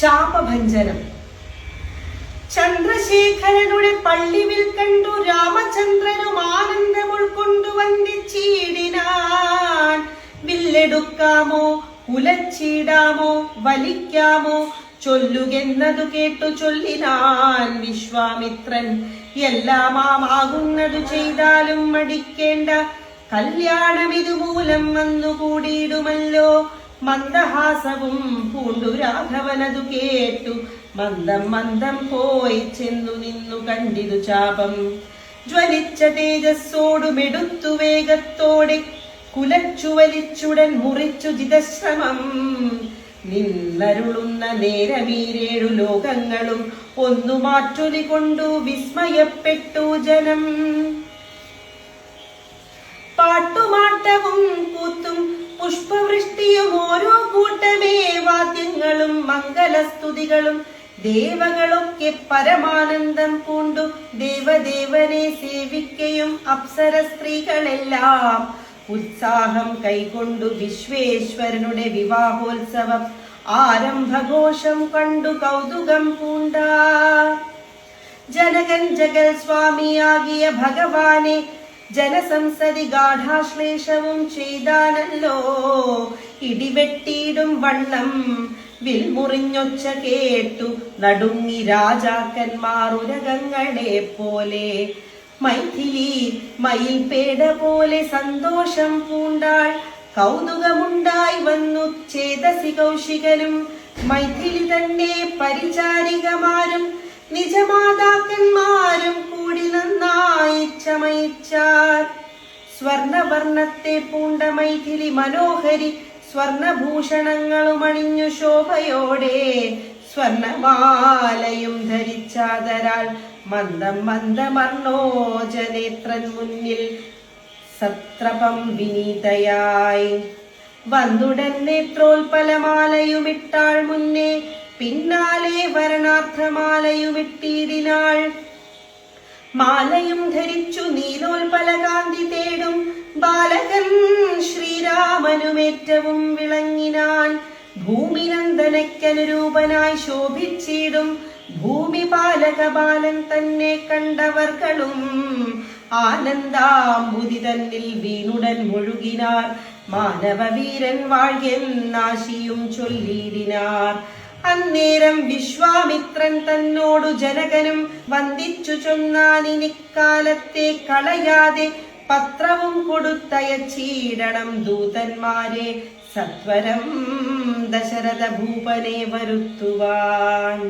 ചാപഭഞ്ജനം ചന്ദ്രശേഖരനുടെ പള്ളിവിൽ കണ്ടു രാമചന്ദ്രനും ആനന്ദം ഉൾക്കൊണ്ടു വന്ദിച്ചിടിനാൻ വില്ലെടുക്കാമോ കുലച്ചിടാമോ വലിക്കാമോ ചൊല്ലുകെന്നതു കേട്ടു ചൊല്ലിനാൻ വിശ്വാമിത്രൻ. എല്ലാമാകുന്നതു ചെയ്താലും മടിക്കേണ്ട കല്യാണം ഇതുമൂലം വന്നു കൂടിയിടുമല്ലോ മന്ദഹാസവും പൂണ്ടു രാഘവനതു കേട്ടു. മന്ദം മന്ദം പോയി ചെന്നു നിന്നു കണ്ടിതു ചാപം. ജ്വലിച്ച തേജസ്സോടുമെടുത്തു വേഗത്തോടെ കുലച്ചു വലിച്ചുടൻ മുറിച്ചു ജിതശ്രമം. നിന്നരുളുന്ന നേരമീരേഴു ലോകങ്ങളും ഒന്നു മാറ്റുലി കൊണ്ടു വിസ്മയപ്പെട്ടു ജനം. വാദ്യങ്ങളും മംഗലസ്തുതികളും ദേവകളൊക്കെ പരമാനന്ദം പൂണ്ടു. ദേവദേവനെ സേവിക്കയും അപ്സര സ്ത്രീകളെല്ലാം ഉത്സാഹം കൈകൊണ്ടു വിശ്വേശ്വരനുടെ വിവാഹോത്സവം ആരംഭഘോഷം കണ്ടു കൗതുകം പൂണ്ട. ജനകൻ ജഗൽ സ്വാമിയാകിയ ഭഗവാനെ ജനസംസതി ഗാഠാശ്ലേഷവും ചെയ്താനല്ലോ. ഇടിവെട്ടിയിടും വണ്ണം വിൽമുറിഞ്ഞൊച്ച കേട്ടു നടുങ്ങി രാജാക്കന്മാർ ഉരകങ്ങളെ പോലെ. മൈഥിലി മയിൽപേട പോലെ സന്തോഷം പൂണ്ടാൾ. കൗതുകമുണ്ടായി വന്നു ചേതസി കൗശികനും. മൈഥിലി തന്നെ പരിചാരികമാരും. നിജമാതാക്കന്മാരും കൂടി നന്നായി ചമയിച്ചാർ സ്വർണവർണത്തെ പൂണ്ട മൈഥിലി മനോഹരി സ്വർണഭൂഷണങ്ങളും അണിഞ്ഞു ശോഭയോടെ സ്വർണമാലയും ധരിച്ചാതരാൾ മന്ദം മന്ദമർണോജനേത്രൻ മുന്നിൽ സത്രപം വിനീതയായി. വന്നുടൻ നേത്രോൽപലമാലയുമിട്ടാൾ മുന്നേ പിന്നാലെ വരണാർത്ഥമാലയുമിട്ടിടിനാൾ മാലയും ധരിച്ചു നീലോൽപലകാന്തി തേടും ബാലകൻ ശ്രീരാമനുമേറ്റവും വിളങ്ങിനാൻ ഭൂമിനന്ദനയ്ക്കനുരൂപനായി ശോഭിച്ചിടും ഭൂമി പാലക ബാലൻ തന്നെ കണ്ടവർകളും ആനന്ദാംബുതി തന്നിൽ വീണുടൻ മുഴുകിനാർ മാനവവീരൻ നാശിയും ചൊല്ലിയിടിനാർ അന്നേരം വിശ്വാമിത്രൻ തന്നോടു ജനകനും വന്ദിച്ചു ചൊന്നാനിനിക്കാലത്തെ കളയാതെ പത്രവും കൊടുത്തയച്ചീടണം ദൂതന്മാരെ. സത്വരം ദശരഥ ഭൂപനെ വരുത്തുവാൻ.